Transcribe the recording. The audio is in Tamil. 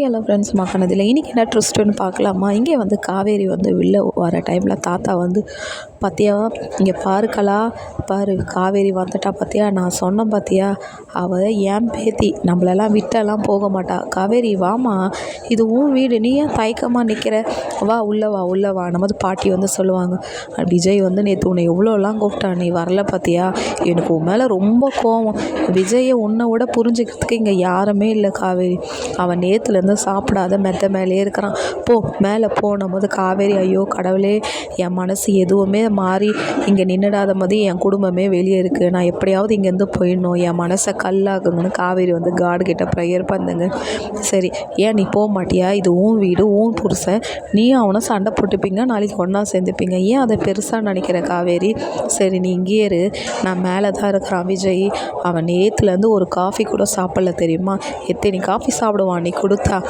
ஹலோ ஃப்ரெண்ட்ஸ் மக்கானதில் இன்றைக்கி என்ன ட்ரிஸ்ட்டுன்னு பார்க்கலாமா? இங்கே வந்து காவேரி வந்து வெளில வர டைமில் தாத்தா வந்து பார்த்தியா இங்கே பாருக்கலா பாரு காவேரி வந்துட்டா பார்த்தியா நான் சொன்னேன் பார்த்தியா அவள் ஏன் பேத்தி நம்மளெல்லாம் விட்டெல்லாம் போக மாட்டா. காவேரி வாமா இது உன் வீடு நீ ஏன் தயக்கமாக நிற்கிற வா உள்ளே வா உள்ளே வா நம்ம பாட்டி வந்து சொல்லுவாங்க. விஜய் வந்து நேற்று உன்னை எவ்வளோலாம் கூப்பிட்டான் நீ வரல பார்த்தியா எனக்கு உன் மேலே ரொம்ப கோவம். விஜயை உன்னை விட புரிஞ்சுக்கிறதுக்கு இங்கே யாருமே இல்லை காவேரி. அவன் வந்து சாப்பிடாத மெத்த மேலேயே இருக்கிறான். போ மேலே போனும் போது காவேரி ஐயோ கடவுளே என் மனசு எதுவுமே மாறி இங்கே நின்றுடாத மாதிரி என் குடும்பமே வெளியே இருக்குது நான் எப்படியாவது இங்கேருந்து போயிடணும். என் மனசை கல்லாகுங்கன்னு காவேரி வந்து காடு கிட்ட ப்ரேயர் பண்ணுங்க. சரி ஏன் நீ போக மாட்டியா? இது உன் வீடு உன் புருஷன். நீயும் அவனை சண்டை போட்டுப்பீங்க நாளைக்கு ஒன்றா சேர்ந்துப்பீங்க. ஏன் அதை பெருசாக நினைக்கிற காவேரி? சரி நீ இங்கேயே இரு. நான் மேலே தான் இருக்கிறான் விஜய். அவன் நேற்றுலேருந்து ஒரு காஃபி கூட சாப்பிடல தெரியுமா? எத்தனை காஃபி சாப்பிடுவான்? நீ கொடுத்த আর